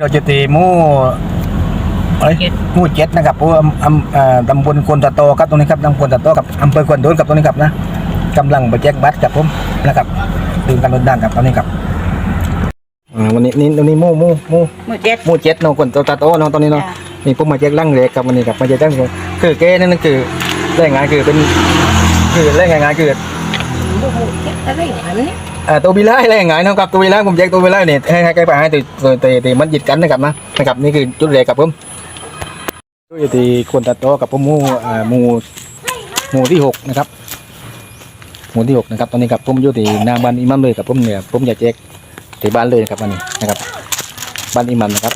เราจะตีหมู่เอ้ยเจ็ดหมู่เจ็ดนะครับผู้อำอำเอ่อตำบลควนตะโตครับตรงนี้ครับตำบลตะโตกับอำเภอควนโดนกับตรงนี้ครับนะกำลังไปแจ้งบัตรกับผมนะครับดื่มกันรถดังกับตอนนี้ครับอ่าวันนี้นี่ตรงนี้หมู่หมู่หมู่หมู่เจ็ด หมู่เจ็ดเนาะควนตะโตเนาะตอนนี้เนาะจ้ะ นี่ผมมาแจ้งร่างเล็กครับวันนี้ครับมาแจ้งร่างเล็กคือแกนั่นคือแรงงานคือเป็นคือแรงงานคือ หมู่เจ็ดอะไรอย่างนี้ อ่าตัววิไลแรงงานนะครับตัววิไลผมแจ้งตัววิไลเนี่ยให้ให้แกไปให้ตัวตัวตัวตัวมันหยิดกันนะครับนะนะครับนี่คือจุดแรกครับผมอยู่ที่คนตัดต่อกับผมหมู่อ่าหมู่หมู่ที่หกนะครับหมู่ที่หกนะครับตอนนี้ครับผมอยู่ที่หน้าบ้านอิหมัมเลยครับผมเนี่ยผมอยากแจกที่บ้านเลยครับวันนี้นะครับ บ้านอิหมัมนะครับ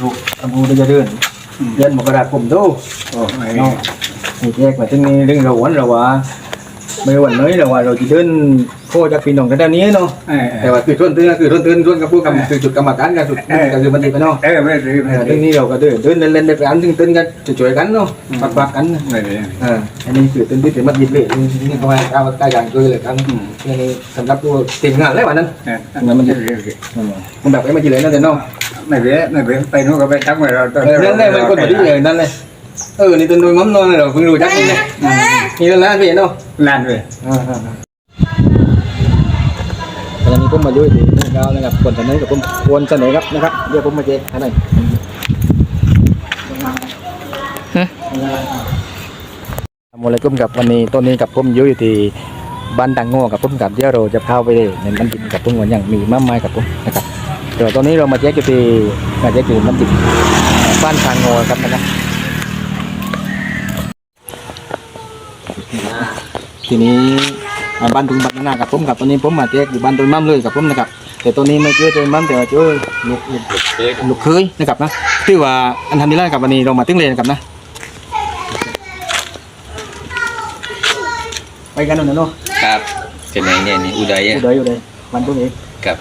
ลูกอำเภอจะเดินเดินมกราคมดูโอ้ไม่เนาะนี่แจกมาถึงนี่เรื่องเราหวนเราว่า ไม่หวนเลยเราว่าเราจะเดินโคจากพี่น้องกันด้านนี้เนาะเออแต่ว่าคือส่วนตื้นคือส่วนตื้นส่วนกับผู้กำคือจุดกรรมการกับจุดก็คือมันติดไปเนาะเออไม่ดีไม่เออดีเรื่องนี้เราก็เดินเดินเล่นๆในร้านตึ้งๆกันช่วยๆกันเนาะปักปักๆกันไม่ดีเอออันนี้คือตึ้งที่เป็นมัดยิบเลยนี่เขาให้เอาใกล้กันช่วยเลยกันนี่สำหรับตัวทีมงานแล้ววันนั้นเออมันดีอืมมันแบบไอ้มาจีเลยนั่นแต่เนาะไม่ดีไม่ดีไปนู้นก็ไปทั้งหมดเราตอนเรื่องแรกมันคนแบบนี้เลยนั่นเลย เออนี่ตัวนุ้ยมั่มนอนเราเพิ่งรู้จักนี่เลยนี่แล้วนะพี่เนาะลานเลยตอนนี้ผมมาอยู่ที่นี่แล้วนะครับคนเสนอกับผมวนเสนอครับนะครับเดี๋ยวผมมาเจ๊อะไรทำอะไรกุ้มกับวันนี้ต้นนี้กับผมอยู่ที่บ้านดังโง่กับผมกับเดี๋ยวเราจะเข้าไปในมันดินกับผมวันอย่างมีมากมายกับผมนะครับเดี๋ยวตอนนี้เรามาเจ๊กอยู่ที่มาเจ๊กอยู่มันดินบ้านทางโง่ครับนะครับ ทีนี้อ่าบ้านตุงบัตนากับผมกับตอนนี้ผมมาเจ๊กอยู่บ้านตุงมั่มเลยกับผมนะครับ แต่ตอนนี้ไม่เจอตุงมั่มแต่ว่าเจอลูกลูกลูกเคยนะครับนะที่ว่าอันทำดีแล้วกับวันนี้เรามาตึ้งเลยนะครับนะไปกันหน่อยเนาะครับเป็นไงเนี่ยนี่อุดัยอยู่อะเลยอยู่เลยวันพรุ่งนี้กับ